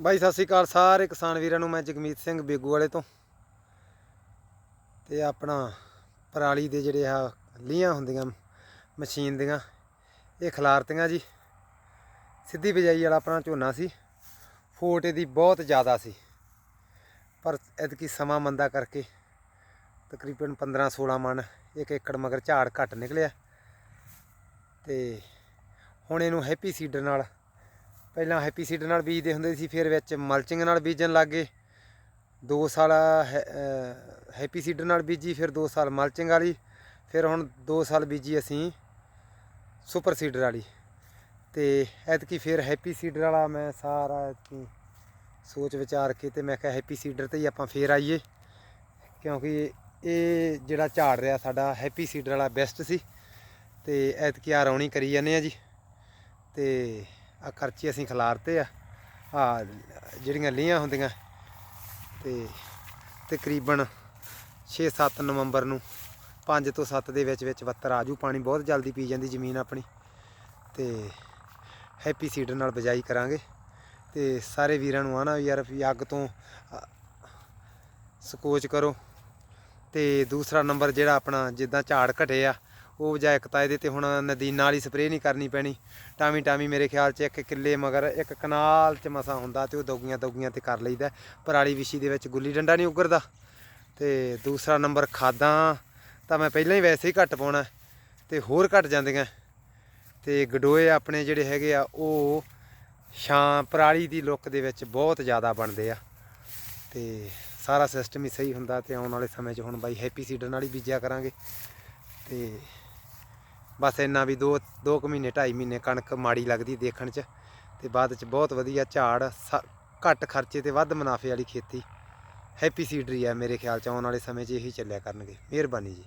ਬਾਈ, ਸਤਿ ਸ੍ਰੀ ਅਕਾਲ ਸਾਰੇ ਕਿਸਾਨ ਵੀਰਾਂ ਨੂੰ, ਮੈਂ ਜਗਮੀਤ ਸਿੰਘ ਬੇਗੂ ਵਾਲੇ ਤੋਂ। ਤੇ ਆਪਣਾ ਪਰਾਲੀ ਦੇ ਜਿਹੜੇ ਆ ਲੀਆਂ ਹੁੰਦੀਆਂ, ਮਸ਼ੀਨ ਦੀਆਂ, ਇਹ ਖਲਾਰਤੀਆਂ ਜੀ। ਸਿੱਧੀ ਬਿਜਾਈ ਵਾਲਾ ਆਪਣਾ ਝੋਨਾ ਸੀ, ਫੋਟ ਇਹਦੀ ਬਹੁਤ ਜ਼ਿਆਦਾ ਸੀ। ਪਰ ਐਤਕੀ ਸਮਾਂ ਮੰਦਾ ਕਰਕੇ ਤਕਰੀਬਨ 15 16 ਮਣ ਇੱਕ ਏਕੜ ਮਗਰ ਝਾੜ ਘੱਟ ਨਿਕਲਿਆ। ਤੇ ਹੁਣ ਇਹਨੂੰ ਹੈਪੀ ਸੀਡਰ ਨਾਲ ਪਹਿਲਾਂ ਹੈਪੀ ਸੀਡ ਨਾਲ ਬੀਜਦੇ ਹੁੰਦੇ ਸੀ, ਫਿਰ ਵਿੱਚ ਮਲਚਿੰਗ ਨਾਲ ਬੀਜਣ ਲੱਗ ਗਏ। 2 ਸਾਲ ਹੈ- ਹੈਪੀ ਸੀਡਰ ਨਾਲ ਬੀਜੀ, ਫਿਰ 2 ਸਾਲ ਮਲਚਿੰਗ ਵਾਲੀ, ਫਿਰ ਹੁਣ 2 ਸਾਲ ਬੀਜੀ ਅਸੀਂ ਸੁਪਰ ਸੀਡਰ ਵਾਲੀ। ਤੇ ਐਤਕੀ ਫਿਰ ਹੈਪੀ ਸੀਡਰ ਵਾਲਾ ਮੈਂ ਸਾਰਾ ਐਤਕੀ ਸੋਚ ਵਿਚਾਰ ਕੇ ਤੇ ਮੈਂ ਕਿਹਾ ਹੈਪੀ ਸੀਡਰ ਤੇ ਹੀ ਆਪਾਂ ਫੇਰ ਆਈਏ, ਕਿਉਂਕਿ ਇਹ ਜਿਹੜਾ ਝਾੜ ਰਿਹਾ ਸਾਡਾ, ਹੈਪੀ ਸੀਡਰ ਵਾਲਾ ਬੈਸਟ ਸੀ। ਤੇ ਐਤਕੀ ਆ ਰੌਣੀ ਕਰੀ ਜਾਂਦੇ ਆ ਜੀ। ਤੇ ਆ ਖਰਚੇ ਅਸੀਂ ਖਿਲਾਰਤੇ ਆ। ਆ ਜਿਹੜੀਆਂ ਲੀਆਂ ਹੁੰਦੀਆਂ ਤੇ ਤਕਰੀਬਨ 6-7 ਨਵੰਬਰ ਨੂੰ 5 ਤੋਂ 7 ਦੇ ਵਿੱਚ ਵਿੱਚ ਵੱਤਰ ਆਜੂ, ਪਾਣੀ ਬਹੁਤ ਜਲਦੀ ਪੀ ਜਾਂਦੀ ਜ਼ਮੀਨ ਆਪਣੀ। ਤੇ ਹੈਪੀ ਸੀਡਰ ਨਾਲ ਬਜਾਈ ਕਰਾਂਗੇ। ਤੇ ਸਾਰੇ ਵੀਰਾਂ ਨੂੰ ਆਣਾ ਯਾਰ ਵੀ ਅੱਗ ਤੋਂ ਸਕੋਚ ਕਰੋ। ਤੇ ਦੂਸਰਾ ਨੰਬਰ ਜਿਹੜਾ ਆਪਣਾ ਜਿੱਦਾਂ ਝਾੜ ਘਟੇ ਆ ਉਹ ਵਜਾ ਇੱਕ ਤਾਂ ਇਹਦੇ ਤੇ ਹੁਣ ਨਦੀ ਨਾਲ ਹੀ ਸਪਰੇਅ ਨਹੀਂ ਕਰਨੀ ਪੈਣੀ। ਟਾਮੀ ਟਾਮੀ ਮੇਰੇ ਖਿਆਲ 'ਚ ਇੱਕ ਕਿੱਲੇ ਮਗਰ ਇੱਕ ਕਨਾਲ 'ਚ ਮਸਾ ਹੁੰਦਾ ਤੇ ਉਹ ਦੋਗੀਆਂ ਦੌਗੀਆਂ ਤੇ ਕਰ ਲਈਦਾ। ਪਰਾਲੀ ਵਿਸ਼ੀ ਦੇ ਵਿੱਚ ਗੁੱਲੀ ਡੰਡਾ ਨਹੀਂ ਉਗਰਦਾ। ਤੇ ਦੂਸਰਾ ਨੰਬਰ ਖਾਦਾਂ, ਤਾਂ ਮੈਂ ਪਹਿਲਾਂ ਹੀ ਵੈਸੇ ਹੀ ਘੱਟ ਪਾਉਣਾ ਤੇ ਹੋਰ ਘਟ ਜਾਂਦੀਆਂ। ਤੇ ਗਡੋਏ ਆਪਣੇ ਜਿਹੜੇ ਹੈਗੇ ਆ, ਉਹ ਛਾਂ ਪਰਾਲੀ ਦੀ ਲੁੱਕ ਦੇ ਵਿੱਚ ਬਹੁਤ ਜ਼ਿਆਦਾ ਬਣਦੇ ਆ। ਤੇ ਸਾਰਾ ਸਿਸਟਮ ਹੀ ਸਹੀ ਹੁੰਦਾ ਤੇ ਆਉਣ ਵਾਲੇ ਸਮੇਂ 'ਚ ਹੁਣ ਬਾਈ ਹੈਪੀ ਸੀਡਰ ਨਾਲ ਹੀ ਬੀਜਿਆ ਕਰਾਂਗੇ। ਤੇ ਬਸ ਇੰਨਾ ਵੀ 2 2 ਕੁ ਮਹੀਨੇ 2.5 ਮਹੀਨੇ ਕਣਕ ਮਾੜੀ ਲੱਗਦੀ ਦੇਖਣ 'ਚ ਤੇ ਬਾਅਦ 'ਚ ਬਹੁਤ ਵਧੀਆ ਝਾੜ, ਸ- ਘੱਟ ਖਰਚੇ ਤੇ ਵੱਧ ਮੁਨਾਫੇ ਵਾਲੀ ਖੇਤੀ, ਹੈਪੀ ਸੀਡਰੀ ਆ ਮੇਰੇ ਖਿਆਲ 'ਚ ਆਉਣ ਵਾਲੇ ਸਮੇਂ 'ਚ ਇਹੀ ਚੱਲਿਆ ਕਰਨਗੇ। ਮਿਹਰਬਾਨੀ ਜੀ।